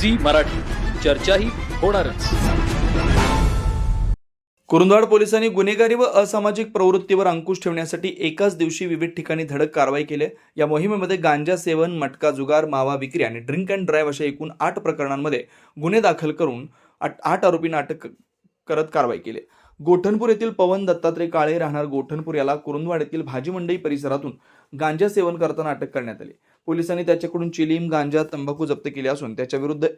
Zee Marathi. चर्चाही होणारच. कुरुंदवाड पोलिसांनी गुन्हेगारी व असामाजिक प्रवृत्तीवर अंकुश ठेवण्यासाठी एकाच दिवशी विविध ठिकाणी धडक कारवाई केली. या मोहिमेमध्ये गांजा सेवन मटका जुगार मावा विक्री आणि ड्रिंक अँड ड्राईव्ह अशा एकूण आठ प्रकरणांमध्ये गुन्हे दाखल करून आठ आठ आरोपींना अटक करत कारवाई केली. गोठणपूर येथील पवन दत्तात्रय काळे राहणार गोठणपूर याला कुरुंदवाड येथील भाजी मंडई परिसरातून गांजा सेवन करताना अटक करण्यात आली. पोलिसांनी त्याच्याकडून चिलीम गांजा तंबाखू जप्त केली असून त्याच्या विरुद्ध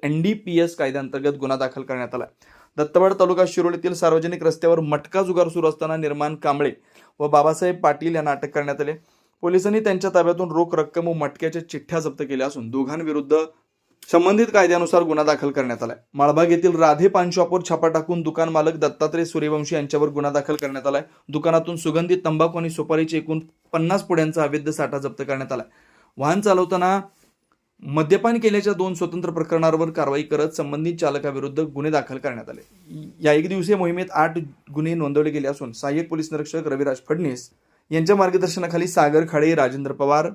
एस कायद्याअंतर्गत गुन्हा दाखल करण्यात आला दत्तवाड तालुका शिरोळ येथील सार्वजनिक रस्त्यावर मटका जुगार सुरू असताना निर्माण कांबळे व बाबासाहेब पाटील यांना अटक करण्यात आले. पोलिसांनी त्यांच्या ताब्यातून रोख रक्कम व मटक्याच्या चिठ्ठ्या जप्त केल्या असून दोघांविरुद्ध संबंधित कायद्यानुसार गुन्हा दाखल करण्यात आलाय. माळबाग येथील राधे पान शॉपवर छापा टाकून दुकान मालक दत्तात्रय सूर्यवंशी यांच्यावर गुन्हा दाखल करण्यात आलाय. दुकानातून सुगंधित तंबाखू आणि सुपारीचे एकूण पन्नास पुड्यांचा अवैध साठा जप्त करण्यात आलाय. वाहन चालवताना मद्यपान केल्याच्या दोन स्वतंत्र प्रकरणांवर कारवाई करत संबंधित चालकाविरुद्ध गुन्हे दाखल करण्यात आले. या एक दिवसीय मोहिमेत आठ गुन्हे नोंदवले गेले असून सहाय्यक पोलीस निरीक्षक रविराज फडणीस यांच्या मार्गदर्शनाखाली सागर खाडे राजेंद्र पवार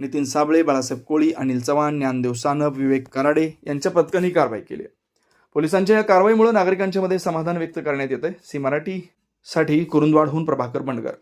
नितीन साबळे बाळासाहेब कोळी अनिल चव्हाण ज्ञानदेव सानप विवेक कराडे यांच्या पथकाने कारवाई केली आहे. पोलिसांच्या या कारवाईमुळे नागरिकांच्या मध्ये समाधान व्यक्त करण्यात येत आहे सी मराठीसाठी कुरुंदवाडहून प्रभाकर बंडगर.